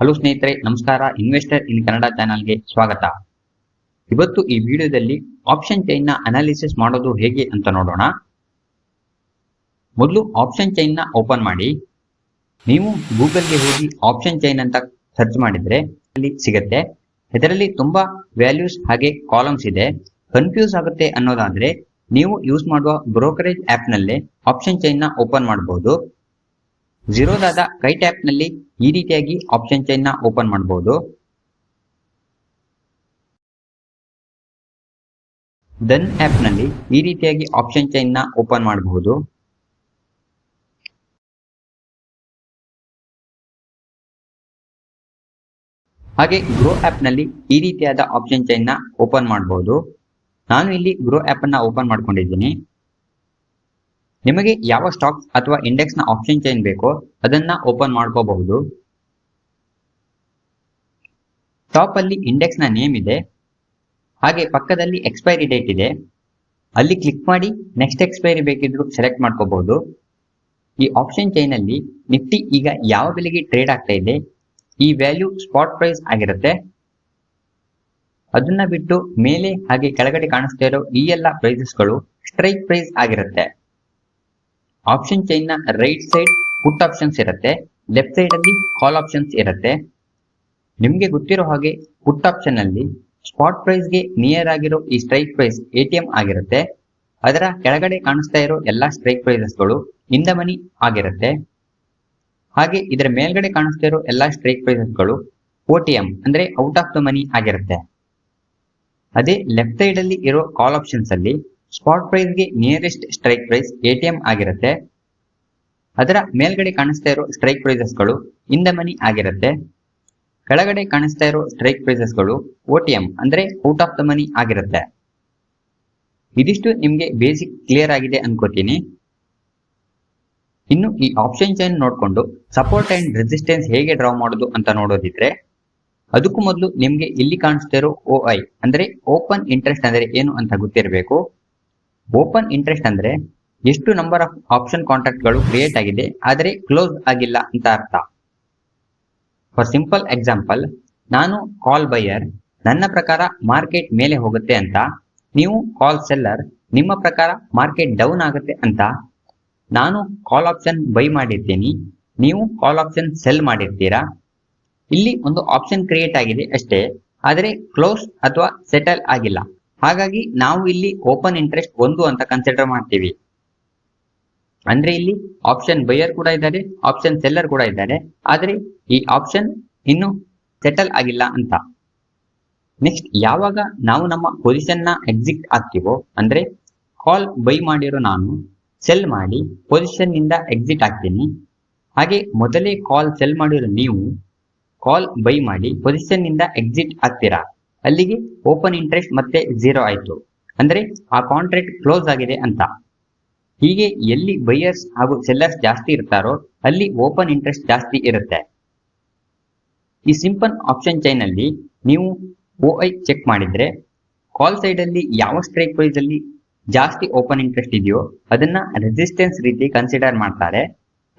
Hello ಸ್ನೇಹಿತರೆ, ನಮಸ್ಕಾರ. Investor ಇನ್ ಕನ್ನಡ ಚಾನಲ್ಗೆ ಸ್ವಾಗತ. ಇವತ್ತು ಈ ವಿಡಿಯೋದಲ್ಲಿ ಆಪ್ಷನ್ ಚೈನ್ನ ಅನಾಲಿಸಿಸ್ ಮಾಡೋದು ಹೇಗೆ ಅಂತ ನೋಡೋಣ. ಮೊದಲು ಆಪ್ಷನ್ ಚೈನ್ನ ಓಪನ್ ಮಾಡಿ. ನೀವು ಗೂಗಲ್ಗೆ ಹೋಗಿ ಆಪ್ಷನ್ ಚೈನ್ ಅಂತ ಸರ್ಚ್ ಮಾಡಿದ್ರೆ ಅಲ್ಲಿ ಸಿಗುತ್ತೆ. ಇದರಲ್ಲಿ ತುಂಬಾ ವ್ಯಾಲ್ಯೂಸ್ ಹಾಗೆ ಕಾಲಮ್ಸ್ ಇದೆ. ಕನ್ಫ್ಯೂಸ್ ಆಗುತ್ತೆ ಅನ್ನೋದಾದ್ರೆ ನೀವು ಯೂಸ್ ಮಾಡುವ ಬ್ರೋಕರೇಜ್ ಆಪ್ ನಲ್ಲೇ ಆಪ್ಷನ್ ಚೈನ್ನ ಓಪನ್ ಮಾಡಬಹುದು ಝೀರೋದಾದ ಕೈಟ್ ಆಪ್ನಲ್ಲಿ ಈ ರೀತಿಯಾಗಿ ಆಪ್ಷನ್ ಚೈನ್ನ ಓಪನ್ ಮಾಡಬಹುದು ದನ್ ಆಪ್ನಲ್ಲಿ ಈ ರೀತಿಯಾಗಿ ಆಪ್ಷನ್ ಚೈನ್ನ ಓಪನ್ ಮಾಡಬಹುದು ಹಾಗೆ ಗ್ರೋ ಆಪ್ನಲ್ಲಿ ಈ ರೀತಿಯಾದ ಆಪ್ಷನ್ ಚೈನ್ನ ಓಪನ್ ಮಾಡಬಹುದು ನಾನು ಇಲ್ಲಿ ಗ್ರೋ ಆಪ್ ಅನ್ನ ಓಪನ್ ಮಾಡ್ಕೊಂಡಿದ್ದೀನಿ. ನಿಮಗೆ ಯಾವ ಸ್ಟಾಕ್ ಅಥವಾ ಇಂಡೆಕ್ಸ್ನ ಆಪ್ಷನ್ ಚೈನ್ ಬೇಕೋ ಅದನ್ನ ಓಪನ್ ಮಾಡ್ಕೋಬಹುದು. ಟಾಪ್ ಅಲ್ಲಿ ಇಂಡೆಕ್ಸ್ನ ನೇಮ್ ಇದೆ. ಹಾಗೆ ಪಕ್ಕದಲ್ಲಿ ಎಕ್ಸ್ಪೈರಿ ಡೇಟ್ ಇದೆ. ಅಲ್ಲಿ ಕ್ಲಿಕ್ ಮಾಡಿ ನೆಕ್ಸ್ಟ್ ಎಕ್ಸ್ಪೈರಿ ಬೇಕಿದ್ರು ಸೆಲೆಕ್ಟ್ ಮಾಡ್ಕೋಬಹುದು. ಈ ಆಪ್ಷನ್ ಚೈನ್ ಅಲ್ಲಿ ನಿಫ್ಟಿ ಈಗ ಯಾವ ಬೆಲೆಗೆ ಟ್ರೇಡ್ ಆಗ್ತಾ ಇದೆ, ಈ ವ್ಯಾಲ್ಯೂ ಸ್ಪಾಟ್ ಪ್ರೈಸ್ ಆಗಿರುತ್ತೆ. ಅದನ್ನ ಬಿಟ್ಟು ಮೇಲೆ ಹಾಗೆ ಕೆಳಗಡೆ ಕಾಣಿಸ್ತಾ ಇರೋ ಈ ಎಲ್ಲ ಪ್ರೈಸಸ್ಗಳು ಸ್ಟ್ರೈಕ್ ಪ್ರೈಸ್ ಆಗಿರುತ್ತೆ. ಆಪ್ಷನ್ ಚೈನ್ನ ರೈಟ್ ಸೈಡ್ ಪುಟ್ ಆಪ್ಷನ್ಸ್ ಇರುತ್ತೆ ಲೆಫ್ಟ್ ಸೈಡ್ ಅಲ್ಲಿ ಕಾಲ್ ಆಪ್ಷನ್ಸ್ ಇರುತ್ತೆ. ನಿಮ್ಗೆ ಗೊತ್ತಿರೋ ಹಾಗೆ ಪುಟ್ ಆಪ್ಷನ್ ಅಲ್ಲಿ ಸ್ಪಾಟ್ ಪ್ರೈಸ್ಗೆ ನಿಯರ್ ಆಗಿರೋ ಈ ಸ್ಟ್ರೈಕ್ ಪ್ರೈಸ್ ಎಟಿಎಂ ಆಗಿರುತ್ತೆ. ಅದರ ಕೆಳಗಡೆ ಕಾಣಿಸ್ತಾ ಇರೋ ಎಲ್ಲಾ ಸ್ಟ್ರೈಕ್ ಪ್ರೈಸಸ್ಗಳು ಇನ್ ದ ಮನಿ ಆಗಿರುತ್ತೆ. ಹಾಗೆ ಇದರ ಮೇಲ್ಗಡೆ ಕಾಣಿಸ್ತಾ ಇರೋ ಎಲ್ಲಾ ಸ್ಟ್ರೈಕ್ ಪ್ರೈಸಸ್ಗಳು ಓಟಿಎಂ ಅಂದ್ರೆ ಔಟ್ ಆಫ್ ದ ಮನಿ ಆಗಿರುತ್ತೆ. ಅದೇ ಲೆಫ್ಟ್ ಸೈಡ್ ಅಲ್ಲಿ ಇರೋ ಕಾಲ್ ಆಪ್ಷನ್ಸ್ ಅಲ್ಲಿ ಸ್ಪಾಟ್ ಪ್ರೈಸ್ಗೆ ನಿಯರೆಸ್ಟ್ ಸ್ಟ್ರೈಕ್ ಪ್ರೈಸ್ ಎಟಿಎಂ ಆಗಿರುತ್ತೆ. ಅದರ ಮೇಲ್ಗಡೆ ಕಾಣಿಸ್ತಾ ಇರೋ ಸ್ಟ್ರೈಕ್ ಪ್ರೈಸಸ್ಗಳು ಇನ್ ದ ಮನಿ ಆಗಿರುತ್ತೆ. ಕೆಳಗಡೆ ಕಾಣಿಸ್ತಾ ಇರೋ ಸ್ಟ್ರೈಕ್ ಪ್ರೈಸಸ್ಗಳು ಎಂ ಅಂದ್ರೆ ಔಟ್ ಆಫ್ ದ ಮನಿ ಆಗಿರುತ್ತೆ. ಇದಿಷ್ಟು ನಿಮ್ಗೆ ಬೇಸಿಕ್ ಕ್ಲಿಯರ್ ಆಗಿದೆ ಅನ್ಕೋತೀನಿ. ಇನ್ನು ಈ ಆಪ್ಷನ್ ಚೈನ್ ನೋಡ್ಕೊಂಡು ಸಪೋರ್ಟ್ ಅಂಡ್ ರೆಸಿಸ್ಟೆನ್ಸ್ ಹೇಗೆ ಡ್ರಾ ಮಾಡೋದು ಅಂತ ನೋಡೋದಿದ್ರೆ, ಅದಕ್ಕೂ ಮೊದಲು ನಿಮ್ಗೆ ಇಲ್ಲಿ ಕಾಣಿಸ್ತಾ ಇರೋ ಓ ಐ ಅಂದ್ರೆ ಓಪನ್ ಇಂಟ್ರೆಸ್ಟ್ ಅಂದ್ರೆ ಏನು ಅಂತ ಗೊತ್ತಿರಬೇಕು. ಓಪನ್ ಇಂಟ್ರೆಸ್ಟ್ ಅಂದ್ರೆ ಎಷ್ಟು ನಂಬರ್ ಆಫ್ ಆಪ್ಷನ್ ಕಾಂಟ್ರಾಕ್ಟ್ಗಳು ಕ್ರಿಯೇಟ್ ಆಗಿದೆ, ಆದರೆ ಕ್ಲೋಸ್ ಆಗಿಲ್ಲ ಅಂತ ಅರ್ಥ. ಫಾರ್ ಸಿಂಪಲ್ ಎಕ್ಸಾಂಪಲ್ ನಾನು ಕಾಲ್ ಬೈಯರ್ ನನ್ನ ಪ್ರಕಾರ ಮಾರ್ಕೆಟ್ ಮೇಲೆ ಹೋಗುತ್ತೆ ಅಂತ, ನೀವು ಕಾಲ್ ಸೆಲ್ಲರ್ ನಿಮ್ಮ ಪ್ರಕಾರ ಮಾರ್ಕೆಟ್ ಡೌನ್ ಆಗುತ್ತೆ ಅಂತ, ನಾನು ಕಾಲ್ ಆಪ್ಷನ್ ಬೈ ಮಾಡಿರ್ತೀನಿ, ನೀವು ಕಾಲ್ ಆಪ್ಷನ್ ಸೆಲ್ ಮಾಡಿರ್ತೀರಾ? ಇಲ್ಲಿ ಒಂದು ಆಪ್ಷನ್ ಕ್ರಿಯೇಟ್ ಆಗಿದೆ ಅಷ್ಟೇ, ಆದರೆ ಕ್ಲೋಸ್ ಅಥವಾ ಸೆಟಲ್ ಆಗಿಲ್ಲ. ಹಾಗಾಗಿ ನಾವು ಇಲ್ಲಿ ಓಪನ್ ಇಂಟ್ರೆಸ್ಟ್ ಒಂದು ಅಂತ ಕನ್ಸಿಡರ್ ಮಾಡ್ತೀವಿ. ಅಂದ್ರೆ ಇಲ್ಲಿ ಆಪ್ಷನ್ ಬೈಯರ್ ಕೂಡ ಇದ್ದಾರೆ ಆಪ್ಷನ್ ಸೆಲ್ಲರ್ ಕೂಡ ಇದ್ದಾರೆ. ಆದ್ರೆ ಈ ಆಪ್ಷನ್ ಇನ್ನು ಸೆಟಲ್ ಆಗಿಲ್ಲ ಅಂತ. ನೆಕ್ಸ್ಟ್ ಯಾವಾಗ ನಾವು ನಮ್ಮ ಪೊಸಿಷನ್ನ ಎಕ್ಸಿಟ್ ಆಗ್ತೀವೋ, ಅಂದ್ರೆ ಕಾಲ್ ಬೈ ಮಾಡಿರೋ ನಾನು ಸೆಲ್ ಮಾಡಿ ಪೊಸಿಷನ್ನಿಂದ ಎಕ್ಸಿಟ್ ಆಗ್ತೀನಿ. ಹಾಗೆ ಮೊದಲೇ ಕಾಲ್ ಸೆಲ್ ಮಾಡಿರೋ ನೀವು ಕಾಲ್ ಬೈ ಮಾಡಿ ಪೊಸಿಷನ್ನಿಂದ ಎಕ್ಸಿಟ್ ಆಗ್ತೀರಾ? ಅಲ್ಲಿಗೆ ಓಪನ್ ಇಂಟ್ರೆಸ್ಟ್ ಮತ್ತೆ ಜೀರೋ ಆಯ್ತು. ಅಂದ್ರೆ ಆ ಕಾಂಟ್ರಾಕ್ಟ್ ಕ್ಲೋಸ್ ಆಗಿದೆ ಅಂತ. ಹೀಗೆ ಎಲ್ಲಿ ಬೈಯರ್ಸ್ ಹಾಗೂ ಸೆಲ್ಲರ್ಸ್ ಜಾಸ್ತಿ ಇರ್ತಾರೋ ಅಲ್ಲಿ ಓಪನ್ ಇಂಟ್ರೆಸ್ಟ್ ಜಾಸ್ತಿ ಇರುತ್ತೆ. ಈ ಸಿಂಪಲ್ ಆಪ್ಷನ್ ಚೈನ್ ಅಲ್ಲಿ ನೀವು ಓ ಐ ಚೆಕ್ ಮಾಡಿದ್ರೆ ಕಾಲ್ ಸೈಡ್ ಅಲ್ಲಿ ಯಾವ ಸ್ಟ್ರೈಕ್ ಪ್ರೈಸ್ ಅಲ್ಲಿ ಜಾಸ್ತಿ ಓಪನ್ ಇಂಟ್ರೆಸ್ಟ್ ಇದೆಯೋ ಅದನ್ನ ರೆಸಿಸ್ಟೆನ್ಸ್ ರೀತಿ ಕನ್ಸಿಡರ್ ಮಾಡ್ತಾರೆ.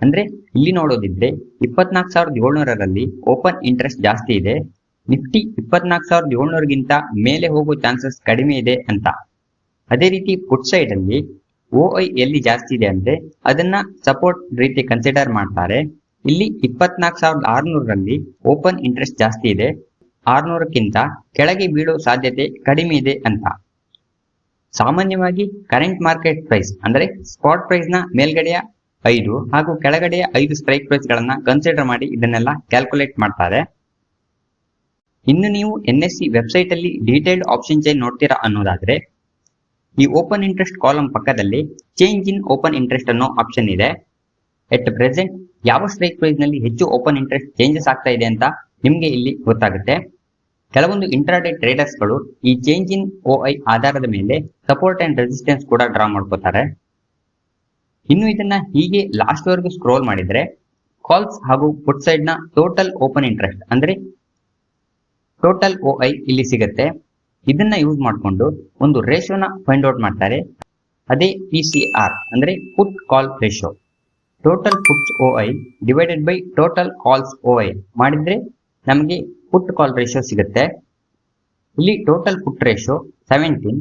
ಅಂದ್ರೆ ಇಲ್ಲಿ ನೋಡೋದಿದ್ರೆ ಇಪ್ಪತ್ನಾಲ್ಕು ಸಾವಿರದ ಏಳ್ನೂರರಲ್ಲಿ ಓಪನ್ ಇಂಟ್ರೆಸ್ಟ್ ಜಾಸ್ತಿ ಇದೆ. ನಿಫ್ಟಿ ಇಪ್ಪತ್ನಾಲ್ಕು ಸಾವಿರದ ಏಳ್ನೂರಿಗಿಂತ ಮೇಲೆ ಹೋಗೋ ಚಾನ್ಸಸ್ ಕಡಿಮೆ ಇದೆ ಅಂತ. ಅದೇ ರೀತಿ ಪುಟ್ ಸೈಡ್ ಅಲ್ಲಿ ಓ ಐ ಎಲ್ಲಿ ಜಾಸ್ತಿ ಇದೆ ಅಂದ್ರೆ ಅದನ್ನ ಸಪೋರ್ಟ್ ರೀತಿ ಕನ್ಸಿಡರ್ ಮಾಡ್ತಾರೆ. ಇಲ್ಲಿ ಇಪ್ಪತ್ನಾಲ್ಕು ಸಾವಿರದ ಆರ್ನೂರಲ್ಲಿ ಓಪನ್ ಇಂಟ್ರೆಸ್ಟ್ ಜಾಸ್ತಿ ಇದೆ. ಆರ್ನೂರಕ್ಕಿಂತ ಕೆಳಗೆ ಬೀಳೋ ಸಾಧ್ಯತೆ ಕಡಿಮೆ ಇದೆ ಅಂತ. ಸಾಮಾನ್ಯವಾಗಿ ಕರೆಂಟ್ ಮಾರ್ಕೆಟ್ ಪ್ರೈಸ್ ಅಂದ್ರೆ ಸ್ಪಾಟ್ ಪ್ರೈಸ್ನ ಮೇಲ್ಗಡೆಯ ಐದು ಹಾಗೂ ಕೆಳಗಡೆಯ ಐದು ಸ್ಟ್ರೈಕ್ ಪ್ರೈಸ್ ಗಳನ್ನ ಕನ್ಸಿಡರ್ ಮಾಡಿ ಇದನ್ನೆಲ್ಲ ಕ್ಯಾಲ್ಕುಲೇಟ್ ಮಾಡ್ತಾರೆ. ಇನ್ನು ನೀವು ಎನ್ ಎಸ್ ಸಿ ವೆಬ್ಸೈಟ್ ಅಲ್ಲಿ ಡೀಟೇಲ್ಡ್ ಆಪ್ಷನ್ ಚೈನ್ ನೋಡ್ತೀರಾ ಅನ್ನೋದಾದ್ರೆ, ಈ ಓಪನ್ ಇಂಟ್ರೆಸ್ಟ್ ಕಾಲಮ್ ಪಕ್ಕದಲ್ಲಿ ಚೇಂಜ್ ಇನ್ ಓಪನ್ ಇಂಟ್ರೆಸ್ಟ್ ಅನ್ನೋ ಆಪ್ಷನ್ ಇದೆ. ಎಟ್ ಪ್ರೆಸೆಂಟ್ ಯಾವ ಸ್ಟ್ರೈಕ್ ಪ್ರೈಸ್ನಲ್ಲಿ ಹೆಚ್ಚು ಓಪನ್ ಇಂಟ್ರೆಸ್ಟ್ ಚೇಂಜಸ್ ಆಗ್ತಾ ಇದೆ ಅಂತ ನಿಮ್ಗೆ ಇಲ್ಲಿ ಗೊತ್ತಾಗುತ್ತೆ. ಕೆಲವೊಂದು ಇಂಟ್ರಾಡೇ ಟ್ರೇಡರ್ಸ್ಗಳು ಈ ಚೇಂಜ್ ಇನ್ ಐ ಆಧಾರದ ಮೇಲೆ ಸಪೋರ್ಟ್ ಅಂಡ್ ರೆಸಿಸ್ಟೆನ್ಸ್ ಕೂಡ ಡ್ರಾ ಮಾಡ್ಕೋತಾರೆ. ಇನ್ನು ಇದನ್ನ ಹೀಗೆ ಲಾಸ್ಟ್ ವರೆಗೂ ಸ್ಕ್ರೋಲ್ ಮಾಡಿದ್ರೆ ಕಾಲ್ಸ್ ಹಾಗೂ ಫುಟ್ ಸೈಡ್ನ ಟೋಟಲ್ ಓಪನ್ ಇಂಟ್ರೆಸ್ಟ್ ಅಂದ್ರೆ ಟೋಟಲ್ ಓ ಐ ಇಲ್ಲಿ ಸಿಗುತ್ತೆ. ಇದನ್ನ ಯೂಸ್ ಮಾಡಿಕೊಂಡು ಒಂದು ರೇಷೋನ ಫೈಂಡ್ ಔಟ್ ಮಾಡ್ತಾರೆ. ಅದೇ ಪಿ ಸಿ ಆರ್ ಅಂದ್ರೆ put call ratio total puts O I divided by total calls O I ಮಾಡಿದ್ರೆ ನಮಗೆ ಪುಟ್ ಕಾಲ್ ರೇಷೋ ಸಿಗುತ್ತೆ. ಇಲ್ಲಿ total put ratio seventeen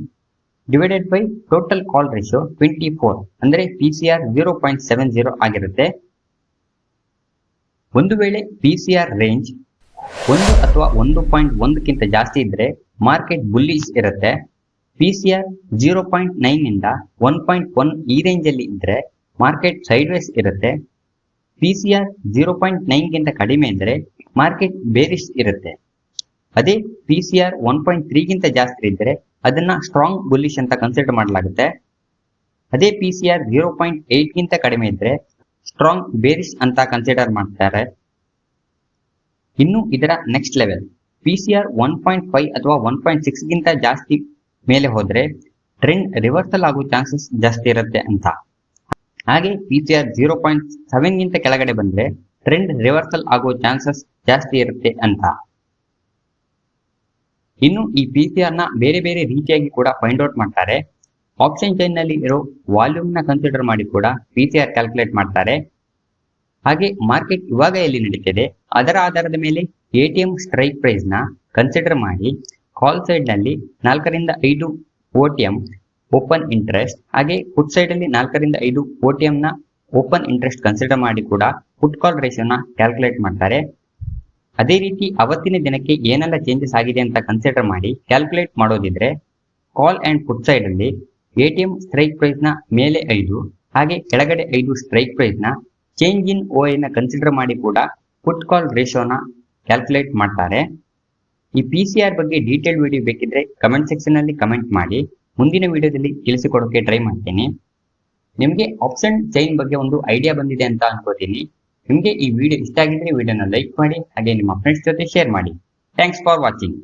divided by total call ratio twenty four ಅಂದ್ರೆ P C R zero point seven zero ಆಗಿರುತ್ತೆ. ಒಂದು ವೇಳೆ P C R range ಒಂದು ಅಥವಾ ಒಂದು ಪಾಯಿಂಟ್ ಒಂದಕ್ಕಿಂತ ಜಾಸ್ತಿ ಇದ್ರೆ ಮಾರ್ಕೆಟ್ ಬುಲ್ಲಿಶ್ ಇರುತ್ತೆ. P C R zero point nine ಇಂದ ಒನ್ ಪಾಯಿಂಟ್ ಒನ್ ಈ ರೇಂಜ್ ಅಲ್ಲಿ ಇದ್ರೆ ಮಾರ್ಕೆಟ್ ಸೈಡ್ ವೇಸ್ ಇರುತ್ತೆ P C R zero point ನೈನ್ಗಿಂತ ಕಡಿಮೆ ಇದ್ರೆ ಮಾರ್ಕೆಟ್ ಬೇರಿಶ್ ಇರುತ್ತೆ. ಅದೇ P C R one point ತ್ರೀಗಿಂತ ಜಾಸ್ತಿ ಇದ್ರೆ ಅದನ್ನ ಸ್ಟ್ರಾಂಗ್ ಬುಲ್ಲಿಶ್ ಅಂತ ಕನ್ಸಿಡರ್ ಮಾಡಲಾಗುತ್ತೆ. ಅದೇ P C R zero point ಏಟ್ಗಿಂತ ಕಡಿಮೆ ಇದ್ರೆ ಸ್ಟ್ರಾಂಗ್ ಬೇರಿಶ್ ಅಂತ ಕನ್ಸಿಡರ್ ಮಾಡ್ತಾರೆ. ಇನ್ನು ಇದರ next level P C R one point five ಅಥವಾ ಒನ್ ಪಾಯಿಂಟ್ ಸಿಕ್ಸ್ ಗಿಂತ ಜಾಸ್ತಿ ಮೇಲೆ ಹೋದ್ರೆ ಟ್ರೆಂಡ್ ರಿವರ್ಸಲ್ ಆಗೋ ಚಾನ್ಸಸ್ ಜಾಸ್ತಿ ಇರುತ್ತೆ ಅಂತ. ಹಾಗೆ P C R zero point seven ಗಿಂತ ಕೆಳಗಡೆ ಬಂದ್ರೆ ಟ್ರೆಂಡ್ ರಿವರ್ಸಲ್ ಆಗೋ ಚಾನ್ಸಸ್ ಜಾಸ್ತಿ ಇರುತ್ತೆ ಅಂತ. ಇನ್ನು ಈ ಪಿ ಸಿ ಆರ್ನ ಬೇರೆ ಬೇರೆ ರೀತಿಯಾಗಿ ಕೂಡ ಫೈಂಡ್ ಔಟ್ ಮಾಡ್ತಾರೆ. ಆಪ್ಷನ್ ಚೈನ್ನಲ್ಲಿ ಇರೋ ವಾಲ್ಯೂಮ್ನ ಕನ್ಸಿಡರ್ ಮಾಡಿ ಕೂಡ ಪಿ ಸಿ ಆರ್ ಕ್ಯಾಲ್ಕುಲೇಟ್ ಮಾಡ್ತಾರೆ. ಹಾಗೆ ಮಾರ್ಕೆಟ್ ಇವಾಗ ಎಲ್ಲಿ ನಡೀತಿದೆ? ಅದರ ಆಧಾರದ ಮೇಲೆ ಎಟಿಎಂ ಸ್ಟ್ರೈಕ್ ಪ್ರೈಸ್ನ ಕನ್ಸಿಡರ್ ಮಾಡಿ ಕಾಲ್ ಸೈಡ್ನಲ್ಲಿ ನಾಲ್ಕರಿಂದ ಐದು ಓಟಿಎಂ ಓಪನ್ ಇಂಟ್ರೆಸ್ಟ್ ಹಾಗೆ ಫುಡ್ ಸೈಡ್ ಅಲ್ಲಿ ನಾಲ್ಕರಿಂದ ಐದು ಓಟಿಎಂ ನ ಓಪನ್ ಇಂಟ್ರೆಸ್ಟ್ ಕನ್ಸಿಡರ್ ಮಾಡಿ ಕೂಡ ಪುಟ್ ಕಾಲ್ ರೇಷಿಯೋನ ಕ್ಯಾಲ್ಕುಲೇಟ್ ಮಾಡ್ತಾರೆ. ಅದೇ ರೀತಿ ಅವತ್ತಿನ ದಿನಕ್ಕೆ ಏನೆಲ್ಲ ಚೇಂಜಸ್ ಆಗಿದೆ ಅಂತ ಕನ್ಸಿಡರ್ ಮಾಡಿ ಕ್ಯಾಲ್ಕುಲೇಟ್ ಮಾಡೋದಿದ್ರೆ ಕಾಲ್ ಅಂಡ್ ಫುಡ್ ಸೈಡ್ ಅಲ್ಲಿ ಎಟಿಎಂ ಸ್ಟ್ರೈಕ್ ಪ್ರೈಸ್ನ ಮೇಲೆ ಐದು, ಹಾಗೆ ಕೆಳಗಡೆ ಐದು ಸ್ಟ್ರೈಕ್ ಪ್ರೈಸ್ನ ಚೇಂಜ್ ಇನ್ ಓ ನ ಕನ್ಸಿಡರ್ ಮಾಡಿ ಕೂಡ ಪುಟ್ ಕಾಲ್ ರೇಷೋನ ಕ್ಯಾಲ್ಕುಲೇಟ್ ಮಾಡ್ತಾರೆ. ಈ ಪಿ ಸಿ ಆರ್ ಬಗ್ಗೆ ಡೀಟೇಲ್ ವಿಡಿಯೋ ಬೇಕಿದ್ರೆ ಕಮೆಂಟ್ ಸೆಕ್ಷನ್ ಅಲ್ಲಿ ಕಮೆಂಟ್ ಮಾಡಿ. ಮುಂದಿನ ವಿಡಿಯೋದಲ್ಲಿ ತಿಳಿಸಿಕೊಡೋಕೆ ಟ್ರೈ ಮಾಡ್ತೀನಿ. ನಿಮಗೆ ಆಪ್ಷನ್ ಚೈನ್ ಬಗ್ಗೆ ಒಂದು ಐಡಿಯಾ ಬಂದಿದೆ ಅಂತ ಅನ್ಕೋತೀನಿ. ನಿಮಗೆ ಈ ವಿಡಿಯೋ ಇಷ್ಟ ಆಗಿದ್ರೆ ವಿಡಿಯೋನ ಲೈಕ್ ಮಾಡಿ, ಹಾಗೆ ನಿಮ್ಮ ಫ್ರೆಂಡ್ಸ್ ಜೊತೆ ಶೇರ್ ಮಾಡಿ. Thanks for watching